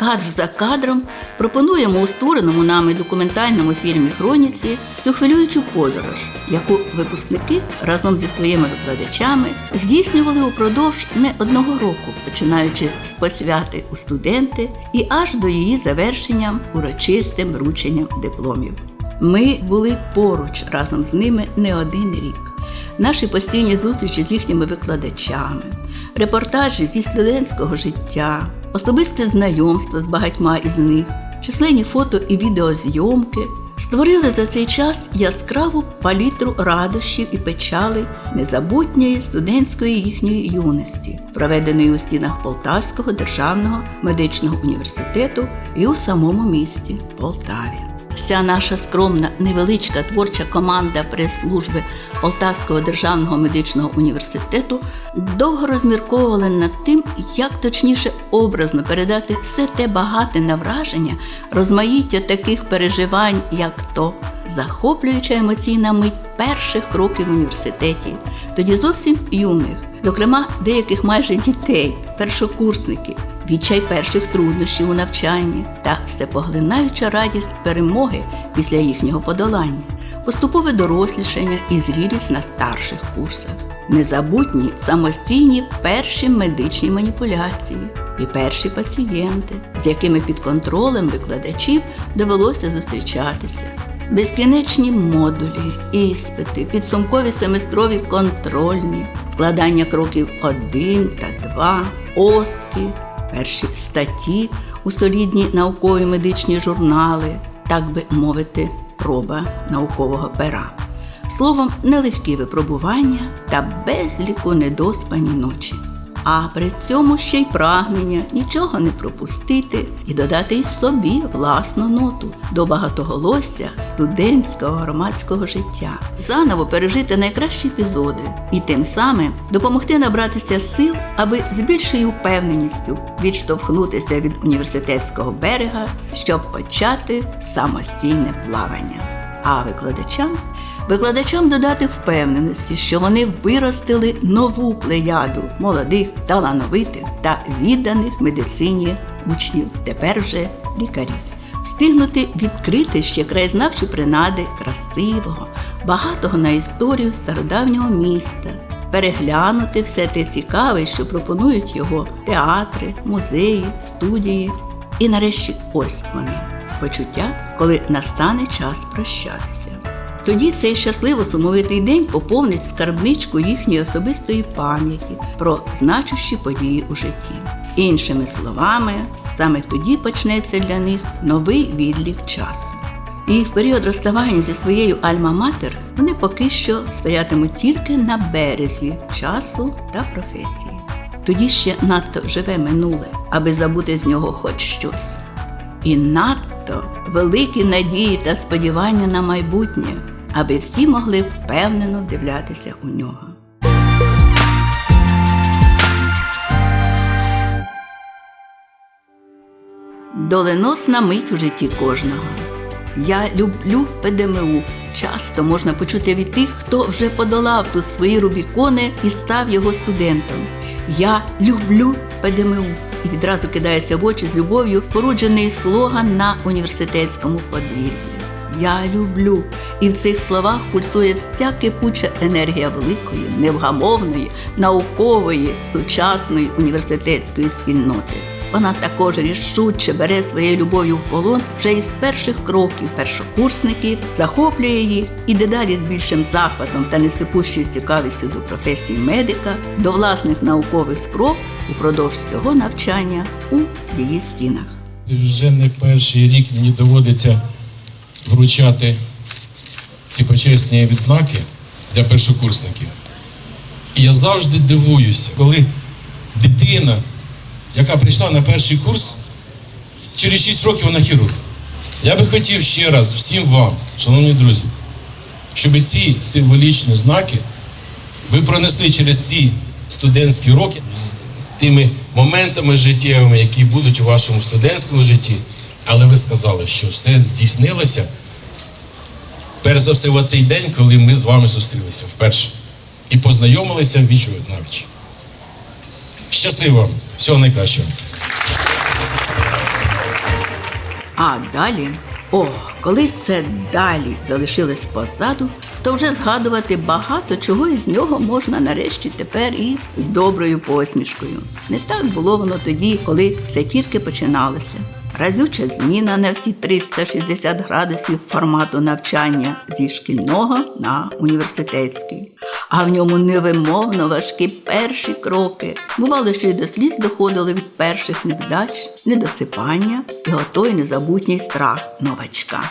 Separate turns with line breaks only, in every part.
кадр за кадром пропонуємо у створеному нами документальному фільмі Хроніці цю хвилюючу подорож, яку випускники разом зі своїми викладачами здійснювали упродовж не одного року, починаючи з посвяти у студенти і аж до її завершення урочистим врученням дипломів. Ми були поруч разом з ними не один рік. Наші постійні зустрічі з їхніми викладачами, репортажі зі студентського життя, особисте знайомство з багатьма із них, численні фото і відеозйомки створили за цей час яскраву палітру радощів і печали незабутньої студентської їхньої юності, проведеної у стінах Полтавського державного медичного університету і у самому місті Полтаві. Вся наша скромна невеличка творча команда прес-служби Полтавського державного медичного університету довго розмірковувала над тим, як точніше образно передати все те багате на враження, розмаїття таких переживань, як то захоплююча емоційна мить перших кроків в університеті, тоді зовсім юних, зокрема деяких майже дітей, першокурсників відчай перших труднощів у навчанні та всепоглинаюча радість перемоги після їхнього подолання, поступове дорослішання і зрілість на старших курсах, незабутні самостійні перші медичні маніпуляції і перші пацієнти, з якими під контролем викладачів довелося зустрічатися. Безкінечні модулі, іспити, підсумкові семестрові контрольні, складання кроків 1 та 2, оски, перші статті у солідні наукові медичні журнали, так би мовити, проба наукового пера. Словом, нелегкі випробування та безліку недоспані ночі. А при цьому ще й прагнення нічого не пропустити і додати й собі власну ноту до багатоголосся студентського громадського життя, заново пережити найкращі епізоди і тим самим допомогти набратися сил, аби з більшою впевненістю відштовхнутися від університетського берега, щоб почати самостійне плавання. А викладачам Викладачам додати впевненості, що вони виростили нову плеяду молодих, талановитих та відданих медицині учнів, тепер вже лікарів. Встигнути відкрити ще краєзнавчі принади красивого, багатого на історію стародавнього міста, переглянути все те цікаве, що пропонують його театри, музеї, студії. І нарешті ось вони почуття, коли настане час прощатися. Тоді цей щасливо сумовитий день поповнить скарбничку їхньої особистої пам'яті про значущі події у житті. Іншими словами, саме тоді почнеться для них новий відлік часу. І в період розставання зі своєю Альма-Матер вони поки що стоятимуть тільки на березі часу та професії. Тоді ще надто живе минуле, аби забути з нього хоч щось. І надто великі надії та сподівання на майбутнє, аби всі могли впевнено дивлятися у нього. Доленосна мить у житті кожного. Я люблю ПДМУ. Часто можна почути від тих, хто вже подолав тут свої рубікони і став його студентом. Я люблю ПДМУ. І відразу кидається в очі з любов'ю споруджений слоган на університетському подвір'ї. Я люблю. І в цих словах пульсує вся кипуча енергія великої, невгамовної, наукової, сучасної університетської спільноти. Вона також рішуче бере своєю любов'ю в полон вже із перших кроків першокурсників, захоплює їх і дедалі з більшим захватом та несипущою цікавістю до професії медика, до власних наукових спроб упродовж всього навчання у її стінах.
Вже не перший рік мені доводиться вручати ці почесні відзнаки для першокурсників. І я завжди дивуюся, коли дитина, яка прийшла на перший курс, через 6 років вона хірург. Я би хотів ще раз всім вам, шановні друзі, щоб ці символічні знаки ви пронесли через ці студентські роки з тими моментами життєвими, які будуть у вашому студентському житті. Але ви сказали, що все здійснилося перш за все в цей день, коли ми з вами зустрілися вперше і познайомилися віч навіч. Щасливо! Всього найкращого!
А далі, о, коли це далі залишилось позаду, то вже згадувати багато чого із нього можна нарешті тепер і з доброю посмішкою. Не так було воно тоді, коли все тільки починалося. Разюча зміна на всі 360 градусів формату навчання зі шкільного на університетський. А в ньому невимовно важкі перші кроки. Бувало, що й до сліз доходили від перших невдач, недосипання і отой незабутній страх новачка.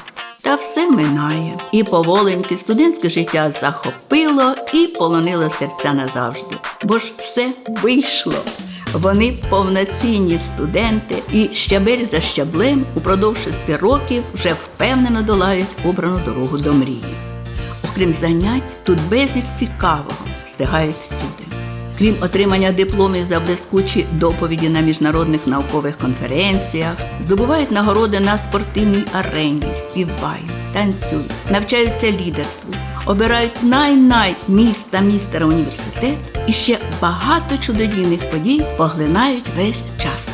Та все минає. І поволеньки студентське життя захопило і полонило серця назавжди. Бо ж все вийшло. Вони повноцінні студенти і щабель за щаблем упродовж шести років вже впевнено долають обрану дорогу до мрії. Окрім занять, тут безліч цікавого стигають всюди. Крім отримання дипломів за блискучі доповіді на міжнародних наукових конференціях, здобувають нагороди на спортивній арені, співають, танцюють, навчаються лідерству, обирають най-най міста, містера університет і ще багато чудодійних подій поглинають весь час.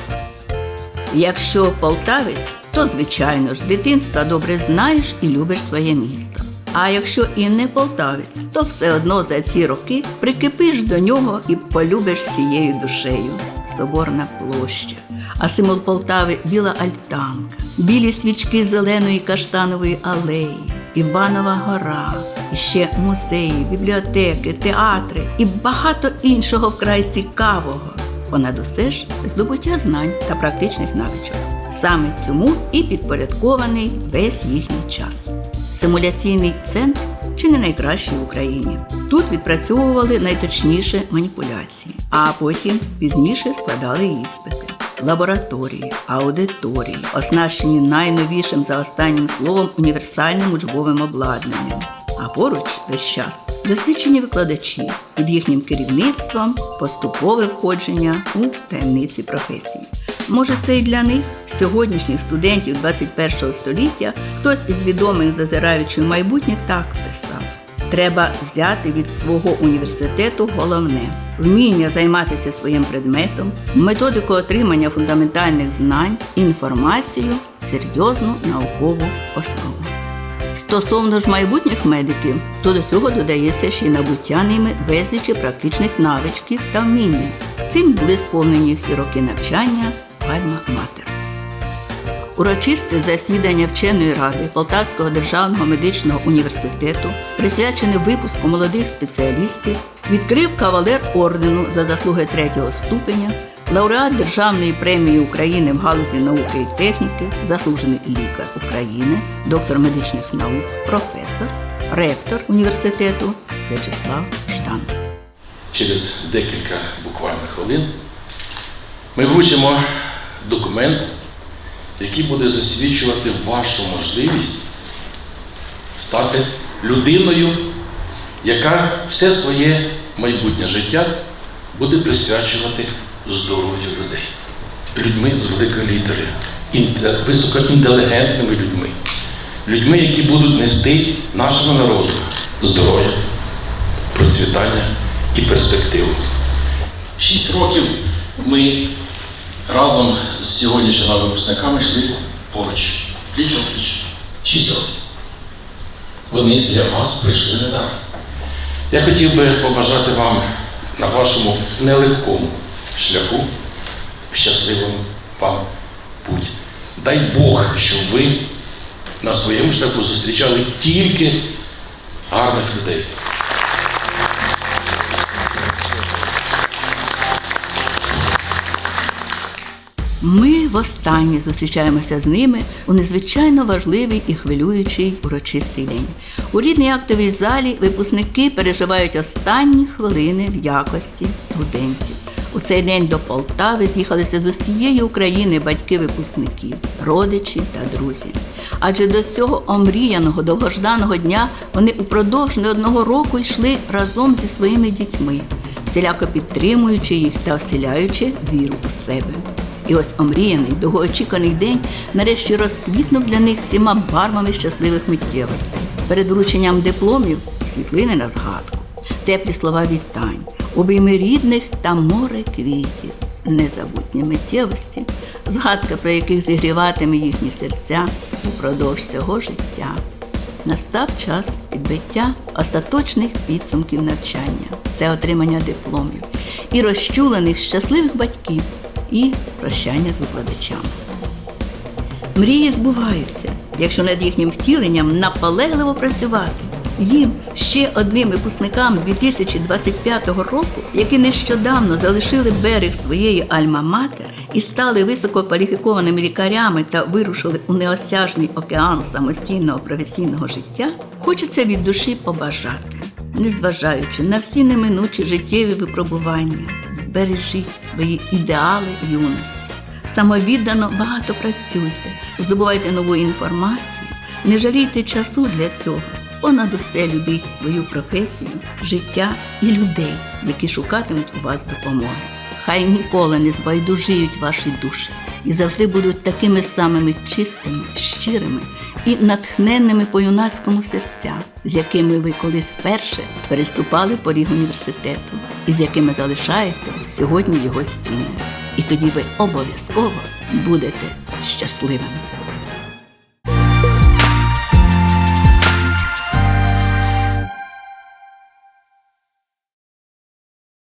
Якщо полтавець, то звичайно ж з дитинства добре знаєш і любиш своє місто. А якщо і не полтавець, то все одно за ці роки прикипиш до нього і полюбиш всією душею. Соборна площа. А символ Полтави біла альтанка, білі свічки зеленої каштанової алеї, Іванова гора, і ще музеї, бібліотеки, театри і багато іншого вкрай цікавого. Понад усе ж здобуття знань та практичних навичок. Саме цьому і підпорядкований весь їхній час. Симуляційний центр чи не найкращий в Україні. Тут відпрацьовували найточніше маніпуляції, а потім пізніше складали іспити. Лабораторії, аудиторії, оснащені найновішим за останнім словом універсальним учбовим обладнанням. А поруч весь час досвідчені викладачі під їхнім керівництвом поступове входження у таємниці професії. Може, це і для них, сьогоднішніх студентів 21 століття, хтось із відомих зазираючи в майбутнє так писав. Треба взяти від свого університету головне вміння займатися своїм предметом, методику отримання фундаментальних знань, інформацію, серйозну наукову основу. Стосовно ж майбутніх медиків, то до цього додається ще й набуття ними безлічі практичних навичків та вміння. Цим були сповнені всі роки навчання Альма Матер. Урочисте засідання вченої ради Полтавського державного медичного університету, присвячене випуску молодих спеціалістів, відкрив кавалер ордену за заслуги третього ступеня, лауреат Державної премії України в галузі науки і техніки, заслужений лікар України, доктор медичних наук, професор, ректор університету В'ячеслав Ждан.
Через декілька буквально хвилин ми вручимо документ, який буде засвідчувати вашу можливість стати людиною, яка все своє майбутнє життя буде присвячувати здоров'ю людей, людьми з великої літери, високоінтелігентними людьми, людьми, які будуть нести нашому народу здоров'я, процвітання і перспективу.
Шість років ми разом з сьогоднішніми випускниками йшли поруч, пліч пліч. Шість років. Вони для вас прийшли недаром.
Я хотів би побажати вам на вашому нелегкому шляху, щасливому вам путь. Дай Бог, щоб ви на своєму шляху зустрічали тільки гарних людей.
Ми востаннє зустрічаємося з ними у незвичайно важливий і хвилюючий урочистий день. У рідній актовій залі випускники переживають останні хвилини в якості студентів. У цей день до Полтави з'їхалися з усієї України батьки випускників, родичі та друзі. Адже до цього омріяного довгожданого дня вони упродовж не одного року йшли разом зі своїми дітьми, всіляко підтримуючи їх та вселяючи віру у себе. І ось омріяний, довгоочікуваний день нарешті розквітнув для них всіма барвами щасливих миттєвостей. Перед врученням дипломів світлини на згадку, теплі слова вітань, обійми рідних та море квітів, незабутні миттєвості, згадка про яких зігріватиме їхні серця впродовж всього життя. Настав час підбиття остаточних підсумків навчання, це отримання дипломів. І розчулених щасливих батьків, і прощання з викладачами. Мрії збуваються, якщо над їхнім втіленням наполегливо працювати. Їм ще одним випускникам 2025 року, які нещодавно залишили берег своєї альма-матер і стали висококваліфікованими лікарями та вирушили у неосяжний океан самостійного професійного життя, хочеться від душі побажати, незважаючи на всі неминучі життєві випробування, збережіть свої ідеали юності. Самовіддано багато працюйте, здобувайте нову інформацію, не жалійте часу для цього. Понад усе любіть свою професію, життя і людей, які шукатимуть у вас допомоги. Хай ніколи не збайдужіють ваші душі і завжди будуть такими самими чистими, щирими і натхненними по юнацькому серця, з якими ви колись вперше переступали поріг університету, і з якими залишаєте сьогодні його стіни. І тоді ви обов'язково будете щасливими.